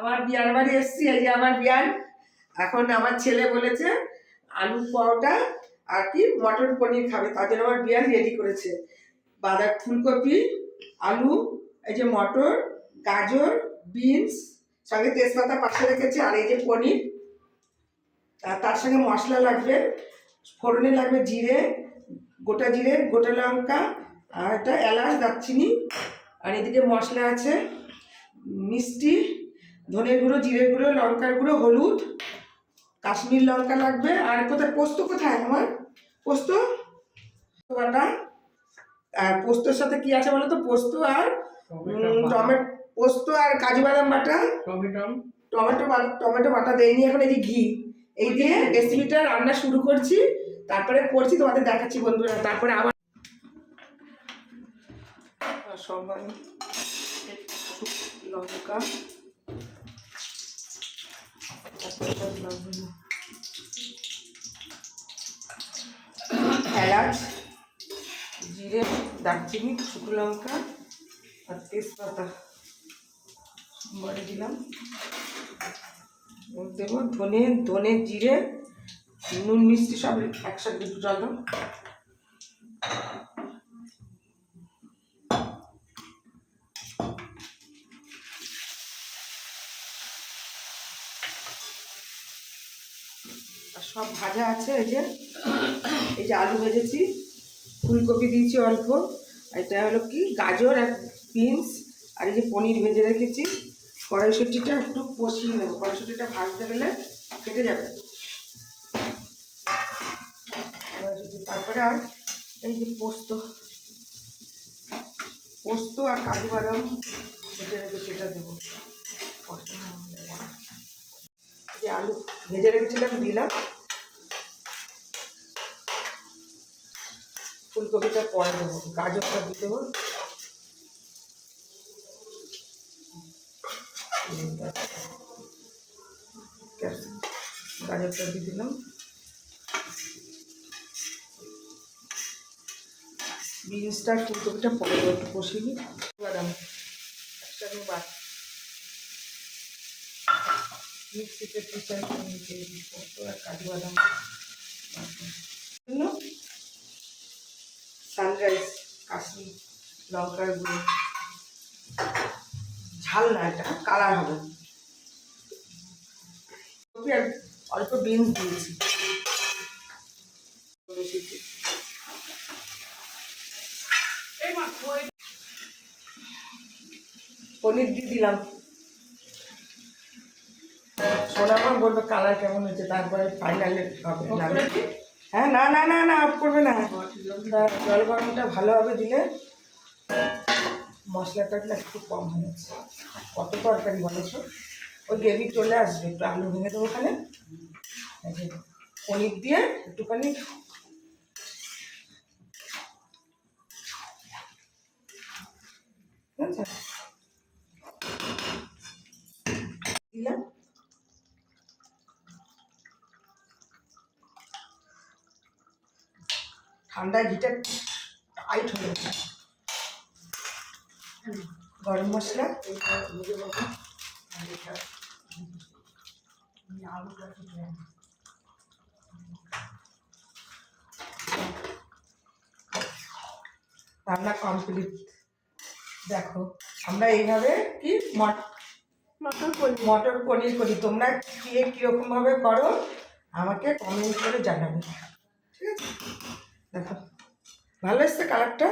আমার বিয়ার বাড়ি এসছি, এই যে আমার বিয়ার। এখন আমার ছেলে বলেছে আলু পরোটা আর কি মটর পনির খাবে, তার জন্য আমার বিয়ার রেডি করেছে। বাঁধা ফুলকপি, আলু, এই যে মটর, গাজর, বিনস, সঙ্গে তেজপাতা পাশে রেখেছে, আর এই যে পনির। আর তার সঙ্গে মশলা লাগবে, ফোড়নে লাগবে জিরে, গোটা জিরে, গোটা লঙ্কা, আর একটা এলাচ, দারচিনি, আর এদিকে মশলা আছে, মিষ্টি ধনের গুঁড়ো জিরের গুঁড়ো লঙ্কার গুঁড়ো হলুদ কাশ্মীর লঙ্কা লাগবে। আর কোথায়? পোস্ত কোথায় আমার? পোস্ত? বাটা। আর পোস্তর সাথে কি আছে বলো তো পোস্ত আর টমেটো পোস্ত আর কাজু বাদাম বাটা। টমেটো। টমেটো বা- টমেটো বাটা দেয়নি এখন এই যে ঘি। এই দিয়ে রেসিপিটা রান্না শুরু করছি। তারপরে করছি তোমাদের দেখাচ্ছি বন্ধুরা। তারপরে আবার সবাই লঙ্কা। এলাচ জিরে, দারচিনি, শুকনো লঙ্কা আর তেজপাতা। বাড়ি দিলাম। দেবো ধনে ধনে, জিরে, নুন, মিষ্টি সব একসাথে একটু জল সব ভাজা আছে, এই যে। এই যে আলু ভেজেছি, ফুলকপি দিয়েছি অল্প। এটা হলো কি? গাজর আর বিনস। আর এই যে পনির ভেজে রেখেছি। কড়াইশুটিটা একটু কষিয়ে নেব। কড়াইশুটিটা ভাজতে গেলে কেটে যাবে। তারপরে আর এই যে পোস্ত। পোস্ত আর কাজু বাদাম ভেজে রেখেছি এটা দেবো। আলু ভেজে রেখেছিলাম, দিলাম। ফুলকপিটা পরে দেবো। গাজরটা দিয়ে দেবো গাজরটা দিয়ে দিলাম। বিনসটা ফুলকপিটা পরে একটু কষিয়ে নিই। বাদাম একটা বাদ মিক্সিতে কাজু বাদাম কাশ্মীর লঙ্কার গুঁড়ো ঝাল না এটা, কালার হবে। অল্প দিয়েছি। পনির দিয়ে দিলাম। সোনামা বলবে কালার কেমন হয়েছে, তারপরে ফাইনালে হবে। হ্যাঁ না না না না অফ করবে না। জল গরমটা ভালোভাবে দিলে মশলাটা না একটু কম হয়ে যাচ্ছে। কত তরকারি বলেছ? ওই গ্রেভি চলে আসবে, একটু আলু ভেঙে দেবো ওখানে। পনির দিয়ে একটুখানি ঠিক আছে দিলাম ঠান্ডায় ঘিটা টাইট হয়ে গরম মশলা রান্না কমপ্লিট দেখো আমরা এইভাবে কি মট- মটর পনির। করি। তোমরা কে কীরকমভাবে করো আমাকে কমেন্ট করে জানাবে। ঠিক আছে? দেখো। ভালো এসছে কালারটা